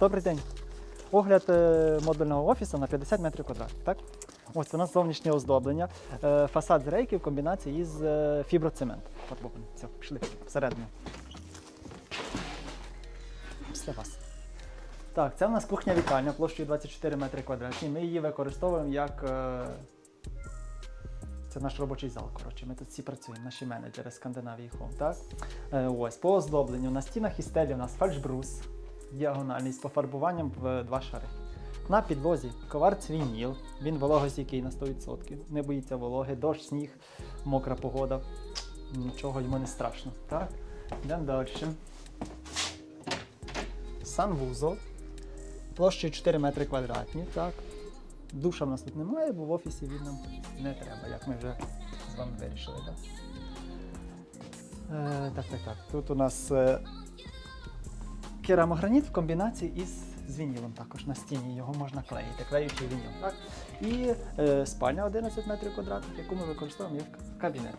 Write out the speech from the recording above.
Добрий день. Огляд е, модульного офісу на 50 метрів квадратних. Так? Ось у нас зовнішнє оздоблення. Е, Фасад з рейки в комбінації із е. Фарбований. Все, пішли всередину. Після вас. Так, це в нас кухня-вітальня площею 24 метри квадратні. Ми її використовуємо як. Це наш робочий зал. Коротше, ми тут всі працюємо, наші менеджери Скандинавії Home. Так? Ось, по оздобленню. На стінах і стелі у нас фальшбрус діагональний з пофарбуванням в два шари. На підлозі коварц вініл. Він вологостійкий на 100%. Не боїться вологи, дощ, сніг, мокра погода. Нічого йому не страшно. Так? Йдемо далі. Санвузол. Площею 4 метри квадратні. Так. Душа в нас тут немає, бо в офісі він нам не треба, як ми вже з вами вирішили. Так, е, так, так. так. Тут у нас е, керамограніт в комбінації із з вінілом також на стіні. Його можна клеїти, клеючий вініл. Так? І е, спальня 11 метрів квадратних, яку ми використовуємо як кабінет.